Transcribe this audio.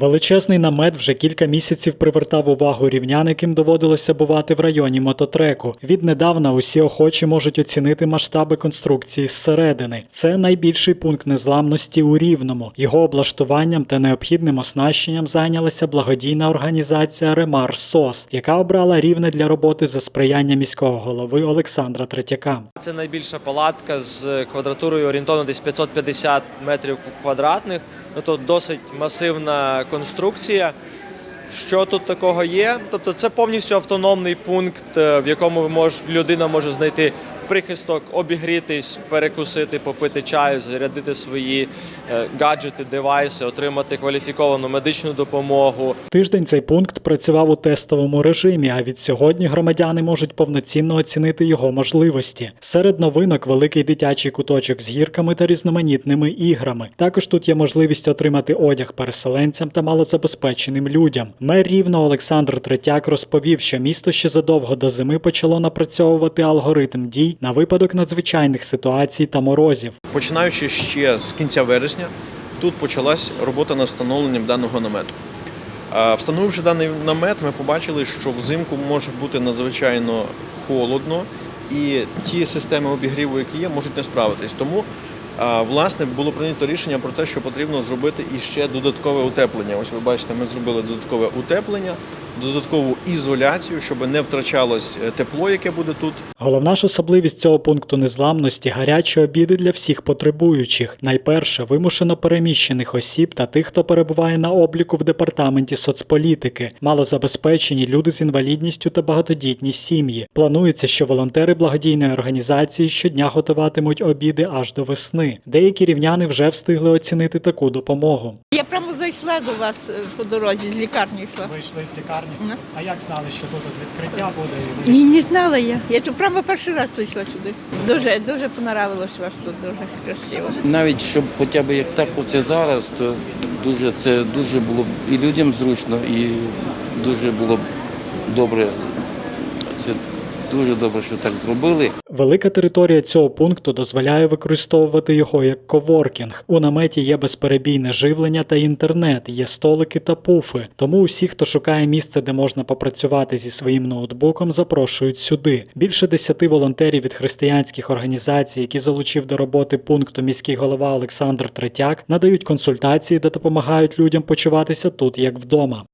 Величезний намет вже кілька місяців привертав увагу рівнян, яким доводилося бувати в районі мототреку. Віднедавна усі охочі можуть оцінити масштаби конструкції зсередини. Це найбільший пункт незламності у Рівному. Його облаштуванням та необхідним оснащенням зайнялася благодійна організація Ремар СОС, яка обрала рівне для роботи за сприяння міського голови Олександра Третяка. Це найбільша палатка з квадратурою орієнтовно десь 550 метрів квадратних. Ну, то досить масивна конструкція. Що тут такого є? Тобто це повністю автономний пункт, е, в якому людина може знайти прихисток, обігрітись, перекусити, попити чаю, зарядити свої е, гаджети, девайси, отримати кваліфіковану медичну допомогу. Тиждень цей пункт працював у тестовому режимі, а від сьогодні громадяни можуть повноцінно оцінити його можливості. Серед новинок великий дитячий куточок з гірками та різноманітними іграми. Також тут є можливість отримати одяг переселенцям та малозабезпеченим людям. Мер рівно Олександр Третяк розповів, що місто ще задовго до зими почало напрацьовувати алгоритм дій на випадок надзвичайних ситуацій та морозів. Починаючи ще з кінця вересня, тут почалась робота над встановленням даного намету. Встановивши даний намет, ми побачили, що взимку може бути надзвичайно холодно, і ті системи обігріву, які є, можуть не справитись. Тому власне було прийнято рішення про те, що потрібно зробити іще додаткове утеплення. Ось ви бачите, ми зробили додаткове утеплення, додаткову ізоляцію, щоб не втрачалось е, тепло, яке буде тут. Головна ж особливість цього пункту незламності гарячі обіди для всіх потребуючих. Найперше вимушено переміщених осіб та тих, хто перебуває на обліку в департаменті соцполітики, малозабезпечені люди з інвалідністю та багатодітні сім'ї. Планується, що волонтери благодійної організації щодня готуватимуть обіди аж до весни. Деякі рівняни вже встигли оцінити таку допомогу. Прямо зайшла до вас е, по дорозі, з лікарні йшла. Вийшли з лікарні. Ну. А як знали, що тут відкриття буде? Ні, не знала я. Я тут прямо перший раз прийшла сюди. Дуже, дуже понравилось вас тут, дуже красиво. Навіть щоб хоча б як так оце зараз, то дуже це дуже було б і людям зручно, і дуже було б добре. Це дуже добре, що так зробили. Велика територія цього пункту дозволяє використовувати його як коворкінг. У наметі є безперебійне живлення та інтернет, є столики та пуфи. Тому усі, хто шукає місце, де можна попрацювати зі своїм ноутбуком, запрошують сюди. Більше десяти волонтерів від християнських організацій, які залучив до роботи пункту міський голова Олександр Третяк, надають консультації та допомагають людям почуватися тут як вдома.